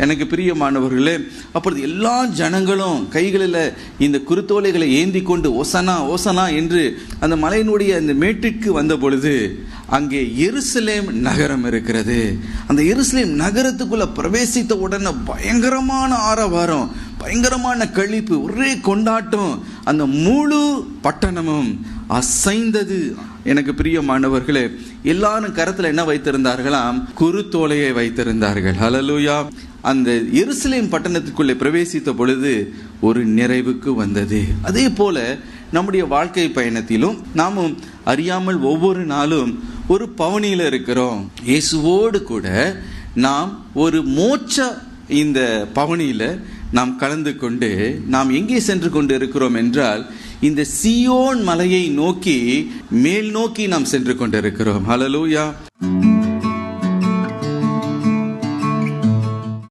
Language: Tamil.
எனக்கு பிரியமானவர்களே அப்பொழுது எல்லா ஜனங்களும் கைகளில் இந்த குருத்தோலைகளை ஏந்தி கொண்டு ஓசனா ஓசனா என்று அந்த மலையினுடைய அந்த மேட்டிற்கு வந்த பொழுது அங்கே எருசலேம் நகரம் இருக்கிறது. அந்த எருசலேம் நகரத்துக்குள்ளே பிரவேசித்த உடனே பயங்கரமான ஆரவாரம் பயங்கரமான கழிப்பு ஒரே கொண்டாட்டம். அந்த முழு பட்டணமும் அசைந்தது. எனக்கு பிரியமானவர்களே எல்லாரும் கரத்துல என்ன வைத்திருந்தார்களாம்? குருத்தோலையை வைத்திருந்தார்கள். ஹலலூயா அந்த எருசலேம் பட்டணத்துக்குள்ளே பிரவேசித்த பொழுது ஒரு நிறைவுக்கு வந்தது. அதே போல நம்முடைய வாழ்க்கை பயணத்திலும் நாமும் அறியாமல் ஒவ்வொரு நாளும் ஒரு பவனியில் இருக்கிறோம். இயேசுவோடு கூட நாம் ஒரு மோட்ச இந்த பவனியில் நாம் கலந்து கொண்டு நாம் எங்கே சென்று கொண்டு இருக்கிறோம் என்றால் இந்த சியோன் மலையை நோக்கி மேல் நோக்கி நாம் சென்று கொண்டிருக்கிறோம். ஹalleluya